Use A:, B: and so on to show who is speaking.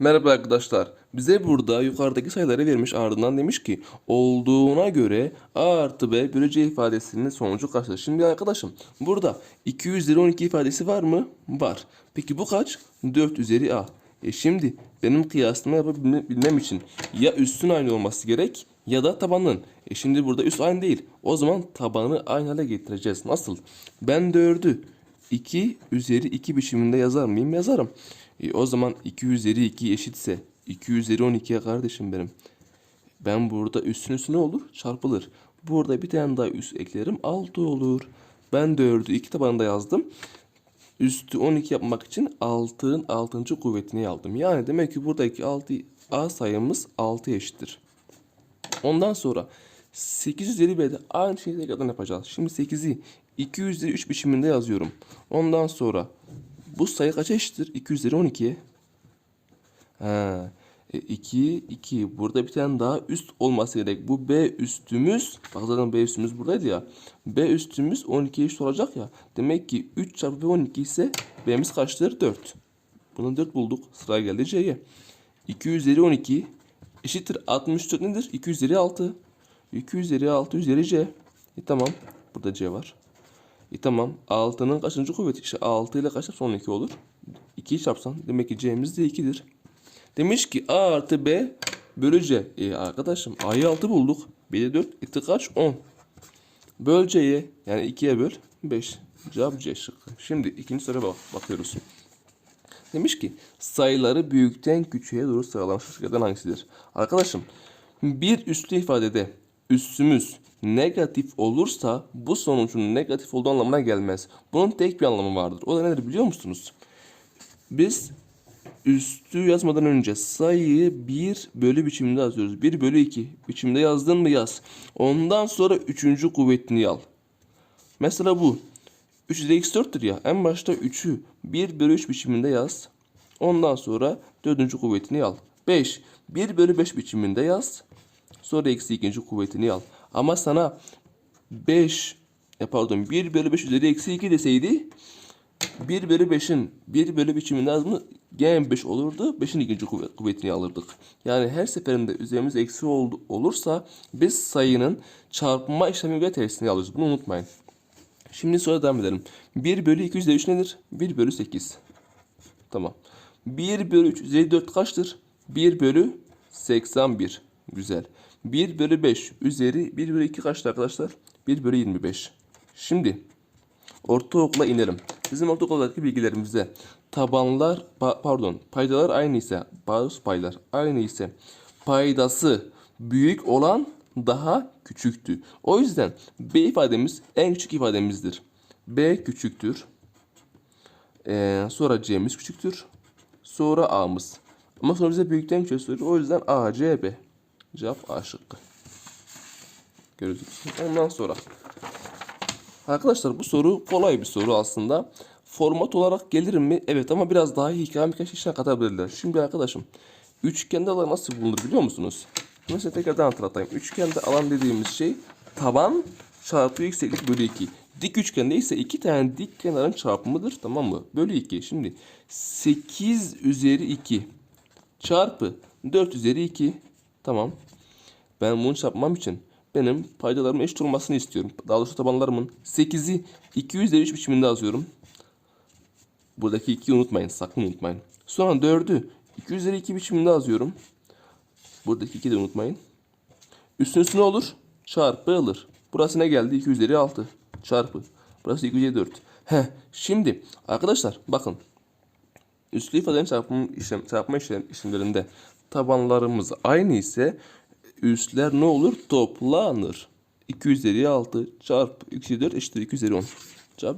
A: Merhaba arkadaşlar. Bize burada yukarıdaki sayıları vermiş ardından demiş ki olduğuna göre a artı b bölü c ifadesinin sonucu kaçtır? Şimdi arkadaşım burada 2 üzeri 12 ifadesi var mı? Var. Peki bu kaç? 4 üzeri a. E şimdi benim kıyaslama yapabilmem için ya üstün aynı olması gerek ya da tabanın. E şimdi burada üst aynı değil. O zaman tabanı aynı hale getireceğiz. Nasıl? Ben 4'ü 2 üzeri 2 biçiminde yazar mıyım? Yazarım. E, o zaman 2 üzeri 2 eşitse 2 üzeri 12'ye kardeşim benim. Ben burada üstün üstüne olur? Çarpılır. Burada bir tane daha üst eklerim 6 olur. Ben 4'ü 2 tabanında yazdım. Üstü 12 yapmak için 6'ın 6. kuvvetini aldım. Yani demek ki buradaki 6 A sayımız 6 eşittir. Ondan sonra 8 üzeri B'de aynı şeyi tekrardan yapacağız. Şimdi 8'i 2 üzeri 3 biçiminde yazıyorum. Ondan sonra bu sayı kaça eşittir? 2 üzeri 12'ye. Ha, e, 2, 2. Burada bir tane daha üst olması gerek. Bu B üstümüz, bak zaten B üstümüz buradaydı ya. B üstümüz 12'ye eşit olacak ya. Demek ki 3 çarpı B 12 ise B'miz kaçtır? 4. Bunu 4 bulduk. Sıra geldi C'ye. 2 üzeri 12 eşittir 64 nedir? 2 üzeri 6. 2 üzeri 6 üzeri C. E tamam. Burada C var. E tamam. 6'nın kaçıncı kuvveti? İşte 6 ile kaç çarpsan 12 olur. 2'yi çarpsan demek ki C'miz de 2'dir. Demiş ki A artı B bölü C. E arkadaşım A'yı 6 bulduk. B'de 4. Etti kaç? 10. Böl C'ye yani 2'ye böl 5. Cevap C şıkkı. Şimdi ikinci soruya bak bakıyoruz. Demiş ki sayıları büyükten küçüğe doğru sıralamış şıklardan hangisidir? Arkadaşım bir üslü ifadede üssümüz negatif olursa bu sonucun negatif olduğu anlamına gelmez. Bunun tek bir anlamı vardır. O da nedir biliyor musunuz? Biz üstü yazmadan önce sayıyı 1 bölü biçiminde yazıyoruz. 1 bölü 2 biçimde yazdın mı yaz. Ondan sonra üçüncü kuvvetini al. Mesela bu. 3 üzeri x 4'tür ya. En başta 3'ü 1 bölü 3 biçiminde yaz. Ondan sonra dördüncü kuvvetini al. 5. 1 bölü 5 biçiminde yaz. Sonra eksi ikinci kuvvetini al. Ama sana 5 e pardon 1 bölü 5 üzeri eksi 2 deseydi 1 bölü 5'in 1 bölü biçiminde yazımı gene 5 olurdu. 5'in ikinci kuvvet, kuvvetini alırdık. Yani her seferinde üzerimiz eksi oldu, olursa biz sayının çarpma işlemi ve tersini alıyoruz. Bunu unutmayın. Şimdi sonra devam edelim. 1 bölü 2 üzeri 3 nedir? 1 bölü 8. Tamam. 1 bölü 3 üzeri 4 kaçtır? 1 bölü 81. Güzel. 1 bölü 5 üzeri 1 bölü 2 kaçtır arkadaşlar? 1 bölü 25. Şimdi ortaokula inelim. Bizim ortaokuldaki bilgilerimizde tabanlar pa- pardon paydalar aynı ise bazı paylar aynı ise paydası büyük olan daha küçüktü. O yüzden B ifademiz en küçük ifademizdir. B küçüktür. Ee, sonra C'miz küçüktür. Sonra A'mız. Ama sonra bize büyükten küçüğe soruyor. O yüzden A, C, B. Cevap A şıkkı. Görüyoruz. Ondan sonra. Arkadaşlar bu soru kolay bir soru aslında. Format olarak gelir mi? Evet ama biraz daha hikaye birkaç işine katabilirler. Şimdi arkadaşım üçgende alan nasıl bulunur biliyor musunuz? Mesela tekrardan hatırlatayım. Üçgende alan dediğimiz şey taban çarpı yükseklik bölü 2. Dik üçgende ise iki tane dik kenarın çarpımıdır tamam mı? Bölü 2. Şimdi 8 üzeri 2 çarpı 4 üzeri 2 tamam. Ben bunu çarpmam için benim paydalarımın eşit olmasını istiyorum. Daha doğrusu tabanlarımın 8'i 2 üzeri 3 biçiminde yazıyorum. Buradaki 2'yi unutmayın. Sakın unutmayın. Sonra 4'ü 2 üzeri 2 biçiminde yazıyorum. Buradaki 2'yi de unutmayın. Üstün üstü ne olur? Çarpı alır. Burası ne geldi? 2 üzeri 6 çarpı. Burası 2 üzeri 4. Heh, şimdi arkadaşlar bakın. Üslü ifadelerin çarpma, işlem, çarpma işlem, işlemlerinde tabanlarımız aynı ise üstler ne olur? Toplanır. 2 üzeri 6 çarpı 2 üzeri 4 eşittir 2 üzeri 10.